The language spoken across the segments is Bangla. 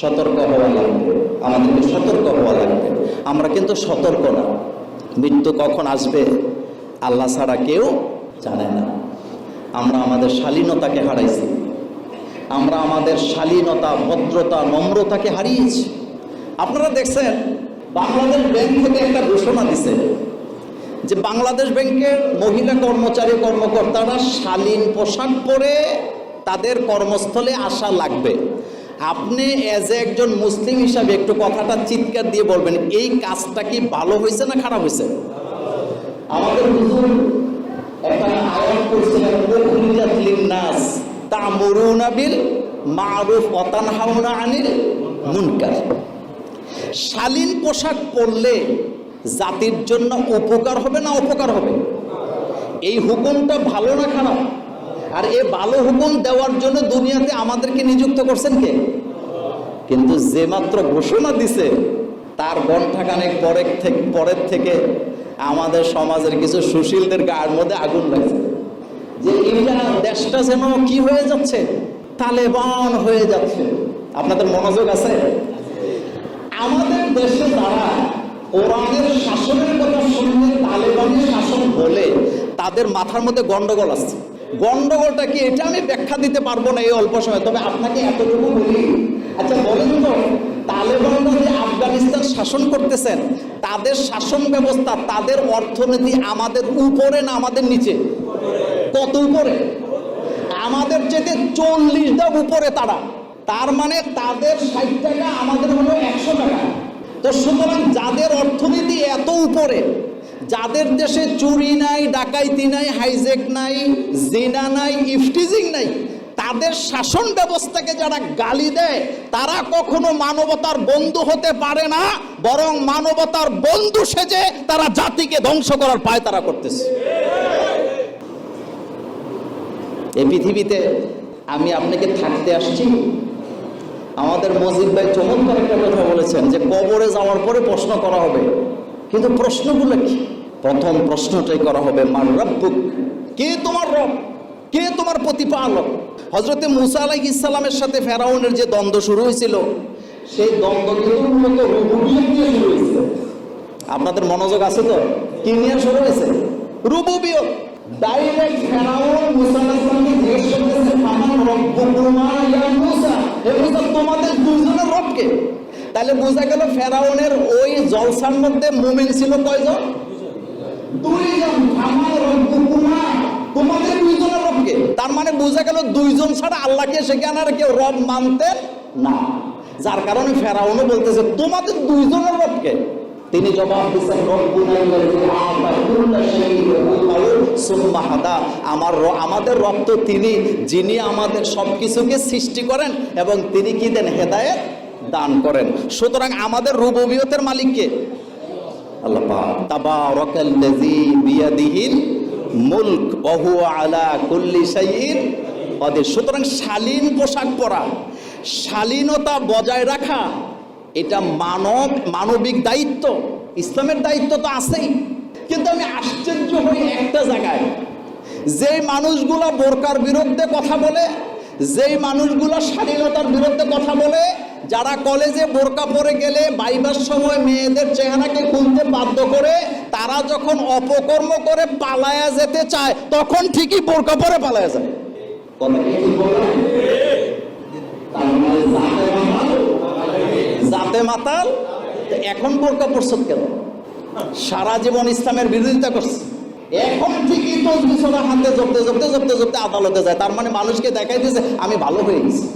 সতর্ক হওয়া লাগবে। আমাদেরকে সতর্ক হওয়া লাগবে। আমরা কিন্তু সতর্ক না। মৃত্যু কখন আসবে, আল্লাহ ছাড়া কেউ জানে না। আমরা আমাদের শালীনতাকে হারাইছি। আমরা আমাদের শালীনতা, ভদ্রতা, নম্রতাকে হারিয়েছি। আপনারা দেখছেন, বাংলাদেশ ব্যাংক থেকে একটা ঘোষণা দিছে যে বাংলাদেশ ব্যাংকের মহিলা কর্মচারী কর্মকর্তারা শালীন পোশাক পরে তাদের কর্মস্থলে আসা লাগবে। আপনি এজ এ একজন মুসলিম হিসাবে একটু কথাটা চিৎকার দিয়ে বলবেন, এই কাজটা কি ভালো হয়েছে না খারাপ হয়েছে? আমাদের একটা শালীন পোশাক পরলে জাতির জন্য উপকার হবে না অপকার হবে? এই হুকুমটা ভালো না খারাপ? আর এ ভালো হুকুম দেওয়ার জন্য দুনিয়াতে আমাদেরকে নিযুক্ত করছেন কে? কিন্তু যে মাত্র ঘোষণা দিছে, তার ঘণ্টাখানেক পরের থেকে পরের থেকে আমাদের সমাজের কিছু সুশীলদের গায়ের মধ্যে আগুন লাগছে। যে এটা দেশটা যেন কি হয়ে যাচ্ছে? তালেবান হয়ে যাচ্ছে। আপনাদের মনোযোগ আছে? আমাদের দেশে তারা কোরআনের শাসনের কথা শুনলে, তালেবানের শাসন বলে, তাদের মাথার মধ্যে গন্ডগোল আসছে। গন্ডগোলটা কি? এটা আমি ব্যাখ্যা দিতে পারব না এই অল্প সময়। তবে আপনাকে এতটুকু বলি আচ্ছা বলেন তো, তালেবানরা যে আফগানিস্তান শাসন করতেছেন, তাদের শাসন ব্যবস্থা, তাদের অর্থনীতি আমাদের উপরে না আমাদের নিচে? কত উপরে? আমাদের যেতে চল্লিশ দাম উপরে তারা। তার মানে তাদের ষাট টাকা আমাদের হলো একশো টাকা। তো সুতরাং যাদের অর্থনীতি এত উপরে যাদের দেশে চুরি নাই, ডাকাইতি নাই হাইজেক নাই, জিনা নাই, ইফটিজিং নাই, তাদের শাসন ব্যবস্থাকে যারা গালি দেয়, তারা কখনো মানবতার বন্ধু হতে পারে না, বরং মানবতার বন্ধু সেজে তারা জাতিকে ধ্বংস করার পায় তারা করতেছে। এই পৃথিবীতে আমি আপনাকে থাকতে আসছি। আমাদের মজিদ ভাই চমৎকার একটা কথা বলেছেন যে কবরে যাওয়ার পরে প্রশ্ন করা হবে। কিন্তু প্রশ্নগুলো কি? প্রথম প্রশ্নটাই করা হবে, মার রব্বুক, কে তোমার রব? কে তোমার প্রতিপালক? হজরতে মুসা আলাই ইসলামের সাথে ফেরাউনের যে দ্বন্দ্ব শুরু হয়েছিল, সেই দ্বন্দ্ব কিন্তু মূলত আপনাদের মনোযোগ আছে তো? কি নিয়ে শুরু হয়েছে? রুবুবিয়ত ডাইরেক্ট ফেরাউন মুসা তোমাদের দুইজনের রব তাহলে বোঝা গেল ফেরাউনের ওই জলসার মধ্যে মুমিন ছিল কয়জন? দুইজন আমার তোমাদের দুইজনের রবকে। তার মানে বোঝা গেল দুইজন ছাড়া আল্লাহকে সেখানে আর কেউ রব মানতেন না। যার কারণে ফেরাউনও বলতেছে, তোমাদের দুইজনের রবকে। তিনি জবাব দিচ্ছেন আমার আমাদের রক্ত তিনি, যিনি আমাদের সব কিছুকে সৃষ্টি করেন এবং তিনি কি দেন? হেদায়েত দান করেন। সুতরাং আমাদের রুববিয়তের মালিককে মুলক আলা সুতরাং শালীন পোশাক পরা, শালীনতা বজায় রাখা, এটা মানব, মানবিক দায়িত্ব, ইসলামের দায়িত্ব তো আছেই। কিন্তু আমি আশ্চর্য হই একটা জায়গায়, যে মানুষগুলা বোরকার বিরুদ্ধে কথা বলে যেই মানুষগুলো স্বাধীনতার বিরুদ্ধে কথা বলে যারা কলেজে বোরকা পরে গেলে বাইবার সময় মেয়েদের চেহারাকে খুলতে বাধ্য করে তারা যখন অপকর্ম করে পালায়া যেতে চায় তখন ঠিকই বোরকা পরে পালায়া যায়। মানে জাতে মাতাল, এখন বোরকা পরছত কেন? সারা জীবন ইসলামের বিরোধিতা করছে। এখন ঠিকই তসবি ছোড়া হাতে জপতে জপতে জপতে জপতে আদালতে যায়। তার মানে মানুষকে দেখাই দিয়েছে আমি ভালো হয়ে গেছি।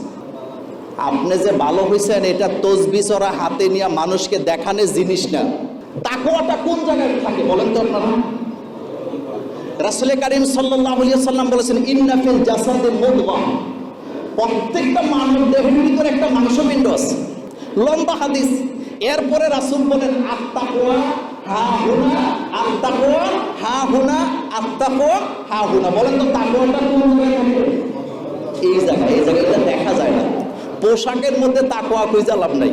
আপনি যে ভালো হয়েছেন এটা তসবি চড়া হাতে নিয়ে মানুষকে দেখানোর জিনিস না। তাকুয়াটা কোন জায়গায় থাকে বলেন তো আপনারা? রাসুল করিম সাল্লাহ সাল্লাম বলেছেন ইন্নাফিল জাসাদে মুদগা। প্রত্যেকটা মানব দেহের ভিতরে একটা মাংসপিণ্ড আছে। লম্বা হাদিস। এরপরে রাসুল বলেন আত্মাকুয়া হা হুনা আত্মাকুয়া হা হুনা আত্মাকুয়া হা হুনা। বলেন তো তাকুয়াটা কোন জায়গায় এই জায়গায় এই জায়গায় এটা দেখা যায় না। পোশাকের মধ্যে তাকোয়া খুঁজে লাভ নাই।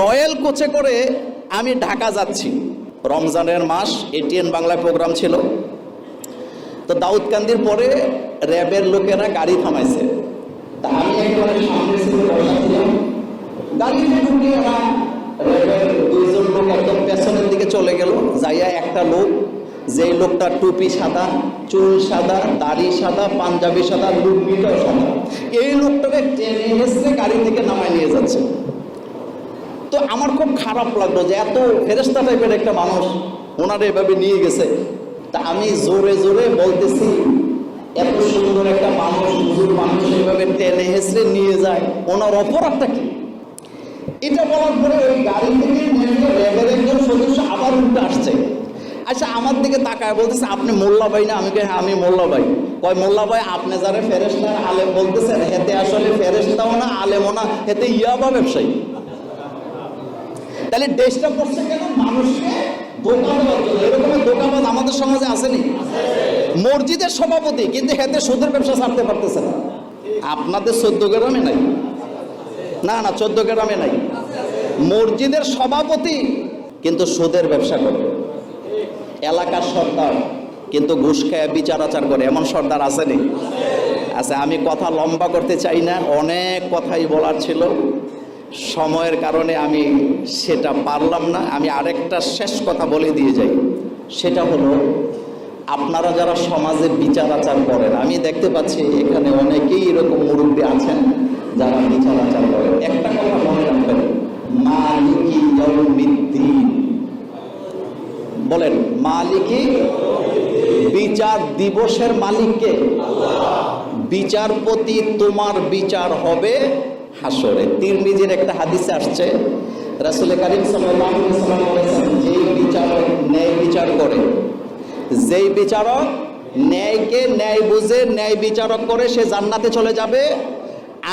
রয়্যাল কোচে করে আমি ঢাকা যাচ্ছি। রমজানের মাস এটিএন বাংলায় প্রোগ্রাম ছিল। তো দাউদকান্দির পরে র্যাবের লোকেরা গাড়ি থামাইছে। তা আমি একেবারে সামনে গাড়িতে ঢুকে এরা র্যাবের দুইজন লোক একদম পেছনের দিকে চলে গেল। যাইয়া একটা লোক, যেই লোকটা টুপি সাদা, চুল সাদা, দাড়ি সাদা, পাঞ্জাবি সাদা লুঙ্গিটাও সাদা। এই লোকটাকে টেনে হেসে গাড়ি থেকে নামায় নিয়ে যাচ্ছে। তো আমার খুব খারাপ লাগল যে এত ফেরেস্তা টাইপের একটা মানুষ ওনারা এভাবে নিয়ে গেছে। তা আমি জোরে জোরে বলতেছি, এত সুন্দর একটা মানুষ মানুষ এভাবে টেনে হেসড়ে নিয়ে যায়। ওনার অপরাধটা কি? এটা বলার পরে ওই গাড়ি থেকে র্যাবের একজন সদস্য আবার উল্টে আসছে। আচ্ছা আমার দিকে তাকায় বলতেছে, আপনি মোল্লা ভাই না? আমি হ্যাঁ আমি মোল্লা ভাই। কয়, মোল্লা ভাই, আপনি যারা ফেরেস্তার আলেম বলতেছেন, হেতে আসলে ফেরেস্তাও না, আলেমও না, হেতে ইয়াবা ব্যবসায়ী। তাহলে দেশটা পড়ছে কেন? মানুষকে আমাদের সমাজে আসেনি। মসজিদের সভাপতি, কিন্তু হেতে সুদের ব্যবসা ছাড়তে পারতেছে না। আপনাদের চোদ্দ গ্রামে নাই। না না, চোদ্দ গ্রামে নাই। মসজিদের সভাপতি, কিন্তু সুদের ব্যবসা করে। এলাকার সর্দার, কিন্তু ঘুষ খায় বিচার আচার করে। এমন সর্দার আসেনি? আচ্ছা আমি কথা লম্বা করতে চাই না, অনেক কথাই বলার ছিল। সময়ের কারণে আমি সেটা পারলাম না। আমি আরেকটা শেষ কথা বলে দিয়ে যাই। সেটা হলো, আপনারা যারা সমাজে বিচার আচার করেন, আমি দেখতে পাচ্ছি এখানে অনেকেই এরকম মুরব্বী আছেন যারা বিচার আচার করেন। একটা কথা ইয়াউমিদ্দিন বলেন, মালিকি বিচার দিবসের মালিককে? বিচারপতি তোমার বিচার হবে হাসরে। তিরমিজির একটা হাদিসে আসছে রাসুল কারীম বলেছেন, যেই বিচারক ন্যায় বিচার করে, যেই বিচারক ন্যায়কে ন্যায় বুঝে ন্যায় বিচারক করে, সে জান্নাতে চলে যাবে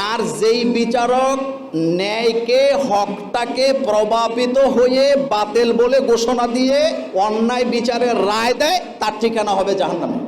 আর যেই বিচারক ন্যায়কে, হকটাকে প্রভাবিত হয়ে বাতিল বলে ঘোষণা দিয়ে অন্যায় বিচারের রায় দেয়, তার ঠিকানা হবে জাহান্নামে।